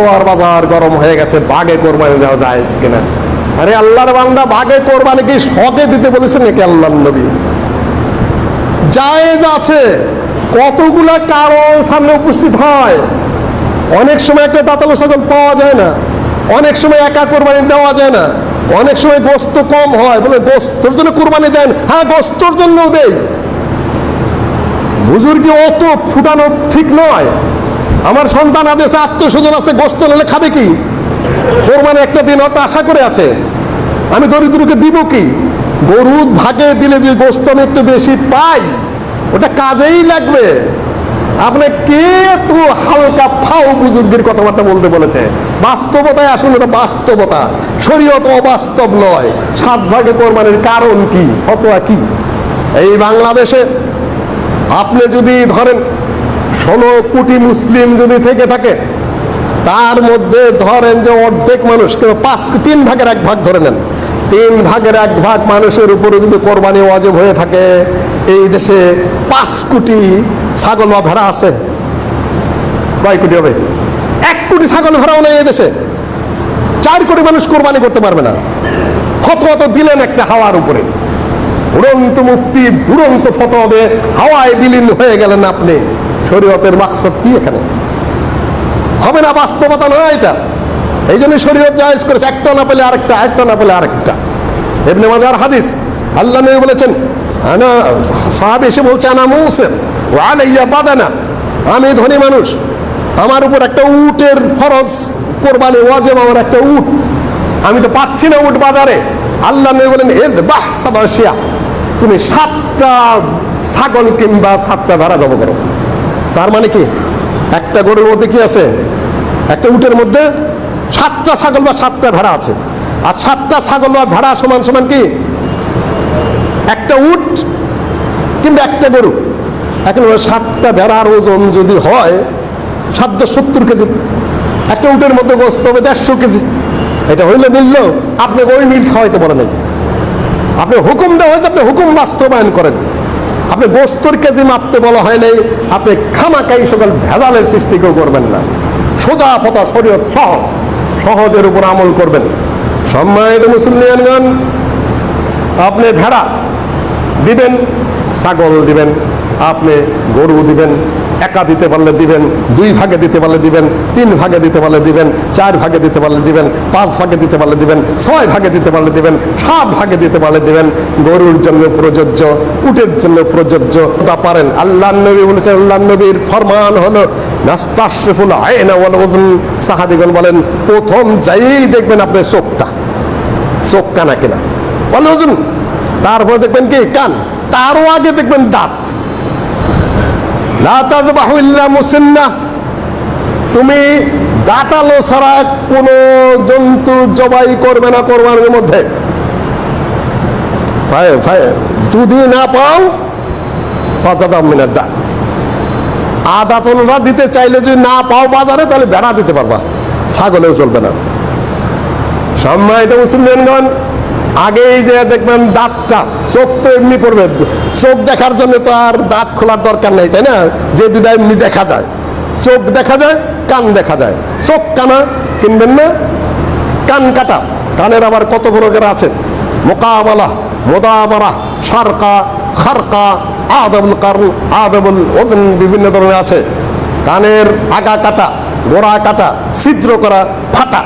ফতোয়ার বাজার গরম হয়ে গেছে বাঘে কোরবানি দেওয়া যায় কিনা? আরে আল্লাহর বান্দা বাঘে কোরবানি কি শখে দিতে বলেছেন নাকি আল্লাহ নবী? জায়েজ আছে, কতগুলা কারণ সামনে উপস্থিত হয়। অনেক সময় একটা দাতালো ছাগল পাওয়া যায় না, অনেক সময় একা কোরবানি দেওয়া যায় না, অনেক সময় গোস্ত কম হয়, বলে গোস্তর জন্য কোরবানি দেন হ্যাঁ গোস্তর জন্যও দেই। বুজুর্গি অত ফুটানো ঠিক নয়। আমার সন্তান আদেশে আত্মস্বজন আছে, গোস্ত নিলে খাবে কি? কোরবানি একটা দিন হয়তো আশা করে আছে। আমি দরিদ্রকে দিব কি? গরু ভাগে দিলে যে গোস্ত আমি একটু বেশি পাই, ওটা কাজেই লাগবে। আপনি কে তো হালকা ফাও বুজুর্গের কথাবার্তা বলতে বলেছে? বাস্তবতায় আসুন, এটা বাস্তবতা। শরীয়ত অবাস্তব নয়। সাত ভাগে কোরবানির কারণ কি, ফতোয়া কি? এই বাংলাদেশে আপনি যদি ধরেন ষোলো কোটি মুসলিম যদি থেকে থাকে, তার মধ্যে ধরেন যে অর্ধেক মানুষ পাঁচ, তিন ভাগের এক ভাগ ধরে নেন। তিন ভাগের এক ভাগ মানুষের উপরে যদি কোরবানি ওয়াজব হয়ে থাকে, এই দেশে পাঁচ কোটি ছাগল বা ভেড়া আছে। কয় কোটি হবে? এক কোটি ছাগল ভেড়াও নেই এই দেশে। চার কোটি মানুষ কোরবানি করতে পারবে না। ফতোয়া তো দিলেন একটা হাওয়ার উপরে। উড়ন্ত মুফতি দুরন্ত ফটো হবে হাওয়ায় বিলীন হয়ে গেলেন আপনি। শরীয়তের মাকসাদ কি এখানে? হবে না বাস্তবতা নয় এটা। এই জন্য শরীয়ত জায়েজ করেছে, একটা না পেলে আরেকটা আরেকটা না পেলে আরেকটা। এমনি মাজার হাদিস আল্লাহ নবী বলেছেন, আনা সাহাব এসে বলছে, আনা মুসের ও আলাইয়া বাদানা, আমি ধনী মানুষ। আমার উপর একটা উটের ফরজ কোরবানি ওয়াজেব, আমার একটা উট। আমি তো পাচ্ছি না উট বাজারে। আল্লাহ নবী বলেন এদ বাহ সাবাসিয়া তুমি সাতটা ছাগল কিংবা সাতটা ভেড়া জব করো। তার মানে কি? একটা গরুর মধ্যে কি আছে? একটা উটের মধ্যে সাতটা ছাগল বা সাতটা ভেড়া আছে। আর সাতটা ছাগল বা ভেড়া সমান সমান কি? একটা উট কিংবা একটা গরু। এখন সাতটা ভেড়ার ওজন যদি হয় সাতশো সত্তর কেজি। একটা উটের মধ্যে গোস্ত হবে দেড়শো কেজি। এটা হইলে মিলল আপনি ওই মিল খাওয়াইতে পারেন আপনি হুকুম দেওয়া হয়েছে, আপনি হুকুম বাস্তবায়ন করেন। আপনি বস্তুর কেজি মাপতে বলা হয় নাই, আপনি খামাকাই সকল ভেজালের সৃষ্টি কেউ করবেন না। সোজা পথা শরীর সহজ, সহজের উপর আমল করবেন। সম্মানিত মুসলিমগণ আপনি ভেড়া দিবেন, ছাগল দিবেন, আপনি গরু দিবেন একা দিতে পারলে দিবেন, দুই ভাগে দিতে পারলে দিবেন, তিন ভাগে দিতে পারলে দিবেন, চার ভাগে দিতে পারলে দিবেন, পাঁচ ভাগে দিতে পারলে দিবেন, ছয় ভাগে দিতে পারলে দিবেন, সাত ভাগে দিতে পারলে দিবেন। গরুর জন্য প্রযোজ্য, উটের জন্য প্রযোজ্য ওটা পারেন। আল্লাহ নবী বলেছেন আল্লাহ নবীর ফরমান হলো, নাস্তাশরিফুল আয়না ওয়াল উযন। সাহাবীগণ বলেন, প্রথম যাই দেখবেন আপনি চোখটা, চোখ কানা কিনা। বলে ওজন তারপর দেখবেন কি? কান। তারও আগে দেখবেন দাঁত। মুসিন্না। তুমি দাঁতালো ছাড়া কোনো জন্তু জবাই করবে না কোরবানির মধ্যে। যদি না পাও পাতাদাম মিনার দাঁত আদাতলরা দিতে চাইলে যদি না পাও বাজারে, তাহলে ভেড়া দিতে পারবা। ছাগলেও চলবে না। সম্মানিত মুসলিমগণ আগেই যে দেখবেন দাঁতটা, চোখ তো এমনি পড়বে। চোখ দেখার জন্য তো আর দাঁত খোলার দরকার নেই, তাই না? যে দুটা এমনি দেখা যায়। চোখ দেখা যায়, কান দেখা যায়। চোখ কানা, কিনবেন না? কান কাটা। কানের আবার কত প্রকার আছে? মোকাবালা মোদাবারা সারকা, খারকা, আদবুল কারণ আদবুল ওজন বিভিন্ন ধরনের আছে। কানের আগা কাটা, গোড়া কাটা, ছিদ্র করা, ফাটা,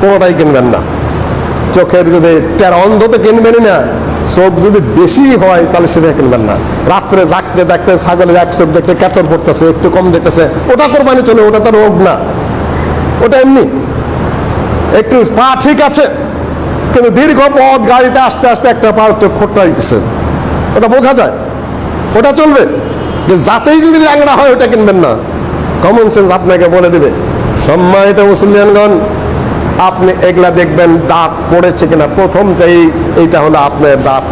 কোনোটাই কিনবেন না। চোখের যদি টেরা অন্ধ তো কিনবেনই না, চোখ যদি বেশি হয় তাহলে সেটা কিনবেন না। রাত্রে জাগতে দেখতে ছাগলের এক চোখ দেখতে কেতর পড়তেছে, একটু কম দেখতেছে, ওটা কোরবানি চলে, ওটা তো রোগ না। ওটা এমনি। একটু পা ঠিক আছে, কিন্তু দীর্ঘ পথ গাড়িতে আসতে আসতে একটা পা একটু খোট্টা দিতেছে। ওটা বোঝা যায়, ওটা চলবে। যে যাতেই যদি ল্যাংড়া হয়, ওটা কিনবেন না। কমন সেন্স আপনাকে বলে দেবে। সম্মানিত মুসলিয়ানগণ আপনি এগুলা দেখবেন দাঁত পড়েছে কিনা। প্রথম যেই, এইটা হলো আপনার দাঁত।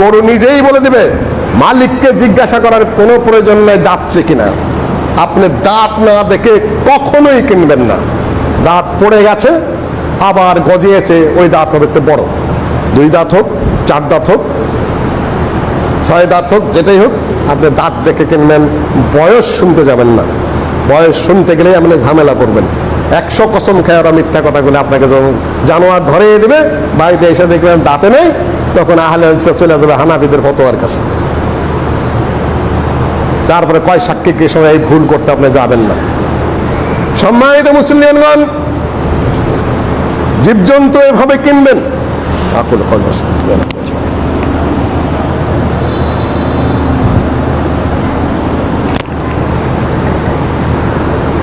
গরু নিজেই বলে দিবে, মালিককে জিজ্ঞাসা করার কোনো প্রয়োজন নেই, দাঁতছে কিনা। আপনি দাঁত না দেখে কখনোই কিনবেন না। দাঁত পড়ে গেছে, আবার গজিয়েছে, ওই দাঁত হবে একটু বড়। দুই দাঁত হোক, চার দাঁত হোক, ছয় দাঁত হোক, যেটাই হোক, আপনি দাঁত দেখে কিনবেন, বয়স শুনতে যাবেন না। বয়স শুনতে গেলেই আপনি ঝামেলা করবেন। একশো কসম খেয়ে ওরা মিথ্যা কথাগুলো আপনাকে যখন জানোয়ার ধরে দেবে, বাড়িতে এসে দেখবেন দাঁতে নেই, তখন আহলে চলে যাবে হানাফিদের ফতোয়ার কাছে। তারপরে কয় সাক্ষীকে সময় এই ভুল করতে আপনি যাবেন না। সম্মানিত মুসলিমগণ, জীবজন্তু এভাবে কিনবেন? আকুল কল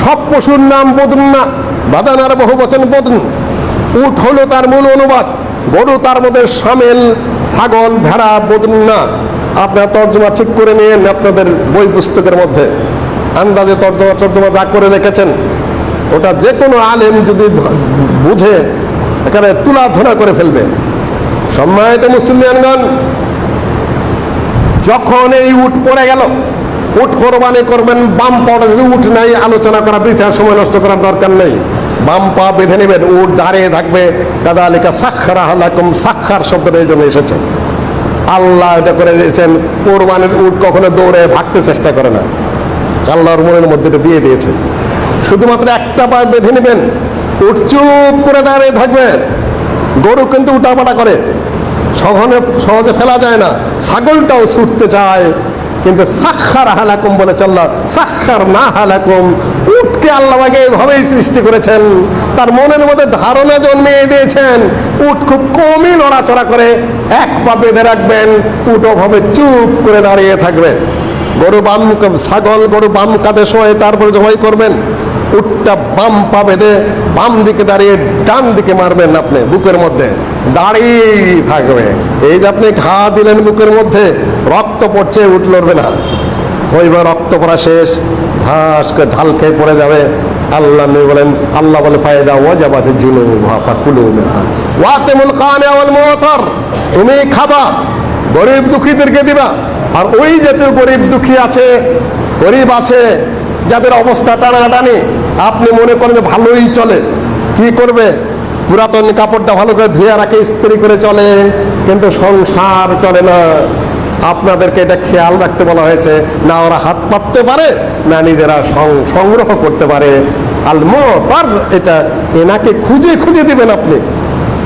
সব পশুর নাম বদরুন না, বাদানার বহু বচন বদরুন উট হলো তার মূল অনুবাদ, গরু তার মধ্যে সামেল, ছাগল, ভেড়া বদরুন না। আপনার তর্জমা ঠিক করে নিয়েন আপনাদের বই পুস্তকের মধ্যে। আন্দাজে তর্জমা তর্জমা যা করে রেখেছেন, ওটা যে কোনো আলেম যদি বুঝে এখানে তুলা ধরা করে ফেলবে। সম্মানিত মুসলিয়ানগণ যখন এই উট পড়ে গেল উট কোরবানি করবেন, বাম পাটা যদি উঠ নাই, আলোচনা করা, বৃথা সময় নষ্ট করার দরকার নেই। বাম পা বেঁধে নেবেন উট দাঁড়িয়ে থাকবে। কাদা লেখা সাক্ষারা হালাকুম, সাক্ষার শব্দটা এই জন্য এসেছে। আল্লাহ এটা করে দিয়েছেন, কোরবানির উট কখনো দৌড়ে ভাগতে চেষ্টা করে না। আল্লাহর মনের মধ্যে এটা দিয়ে দিয়েছে। শুধুমাত্র একটা পা বেঁধে নেবেন উট চুপ করে দাঁড়িয়ে থাকবে। গরু কিন্তু উঠাপাটা করে। সঘনে সহজে ফেলা যায় না। ছাগলটাও ছুটতে চায়। কিন্তু সাক্ষার হালাকুম বলে চলল সাক্ষার না হালাকুম উটকে আল্লাহকে এভাবেই সৃষ্টি করেছেন। তার মনের মধ্যে ধারণা জন্মিয়ে দিয়েছেন। উট খুব কমই নড়াচড়া করে, এক পা বেঁধে রাখবেন, উট ওভাবে চুপ করে দাঁড়িয়ে থাকবে গরু বাম ছাগল, গরু বাম কাঁধে শোয়ে, তারপরে জবাই করবেন। উটটা বাম পা বেঁধে বাম দিকে দাঁড়িয়ে ডান দিকে মারবেন আপনি বুকের মধ্যে। দাঁড়িয়ে থাকবে। এই যে আপনি ঘা দিলেন বুকের মধ্যে, রক্ত পড়ছে, উঠ লড়বে না। ওইবার রক্ত পড়া শেষ। ধাস করে ঢাল খেয়ে পড়ে যাবে। আল্লাহ নবী বলেন, আল্লাহ বলে, ফায়দা ওয়াজাবাতে জুনু ভাফা কুলু ওয়াতিমুল কানে ওয়াল মুতার। তুমি খাবা, গরিব দুঃখীদেরকে দিবা। আর ওই জাতীয় গরিব দুঃখী আছে, গরিব আছে, যাদের অবস্থা টানাটানি, আপনি মনে করেন যে ভালোই চলে। কি করবে? পুরাতন কাপড়টা ভালো করে ধুয়ে রাখে, ইস্ত্রি করে চলে, কিন্তু সংসার চলে না। আপনাদেরকে এটা খেয়াল রাখতে বলা হয়েছে, না ওরা হাত পাততে পারে, না নিজেরা সংগ্রহ করতে পারে। আলমো তার এটা এনাকে খুঁজে খুঁজে দিবেন আপনি।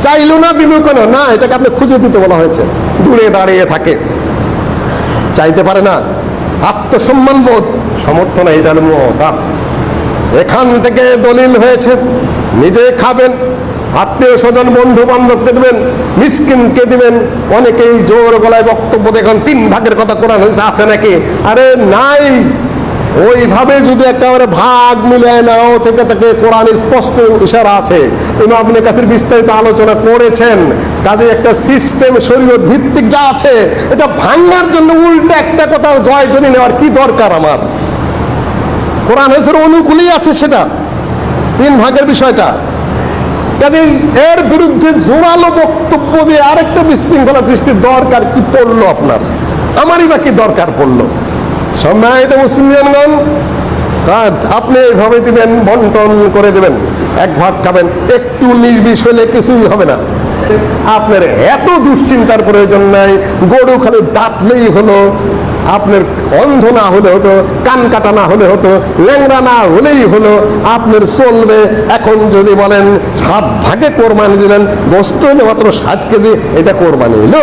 চাইলো না দিল কেন? না, এটাকে আপনি খুঁজে দিতে বলা হয়েছে। দূরে দাঁড়িয়ে থাকে। চাইতে পারে না। আত্মসম্মান বোধ। সমর্থন এইটার মহতার এখান থেকে দলিল হয়েছে নিজে খাবেন আত্মীয় স্বজন বন্ধু বান্ধবকে দেবেন মিসকিনকে দিবেন অনেকেই জোর গলায় বক্তব্য দেখেন তিন ভাগের কথা কোরআন হয়েছে আসে নাকি? আরে নাই। ওইভাবে যদি একেবারে ভাগ মিলায় নাও, থেকে থেকে কোরআন স্পষ্ট ইশারা আছে। ইমাম আপনি কাছে বিস্তারিত আলোচনা করেছেন। কাজে একটা সিস্টেম শরীয়ত ভিত্তিক যা আছে, এটা ভাঙার জন্য উল্টো একটা কথা জয় ধরে নেওয়ার কি দরকার আমার? কোরআন হেসের অনুকূলেই আছে সেটা। তিন ভাগের বিষয়টা। কাজে এর বিরুদ্ধে জোরালো বক্তব্য দিয়ে আরেকটা বিশৃঙ্খলা সৃষ্টির দরকার কি পড়ল আপনার? আমারই বা কি দরকার পড়ল? সম্মানিত মুসলিমগণ আপনি এইভাবে দিবেন, বন্টন করে দেবেন, এক ভাগ খাবেন, একটু নির্বিষ হলে কিছুই হবে না। আপনার এত দুশ্চিন্তার প্রয়োজন নাই, গরু খালি দাঁতলেই হলো, আপনার অন্ধ না হলে হতো, কান কাটা না হলে হতো, ল্যাংড়া না হলেই হলো, আপনার চলবে। এখন যদি বলেন, সাত ভাগে কোরবানি দিলেন, গোস্ত হলে মাত্র ষাট কেজি, এটা কোরবানি হইল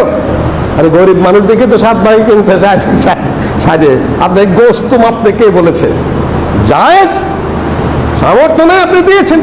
আরে গরিব মানুষ দেখে তো সাত ভাগে কিনছে, ষাট ষাট। ষাটে আপনি গোস্ত মাপতে কে বলেছে? জায়েজ সামর্থ্য নয় আপনি দিয়েছেন।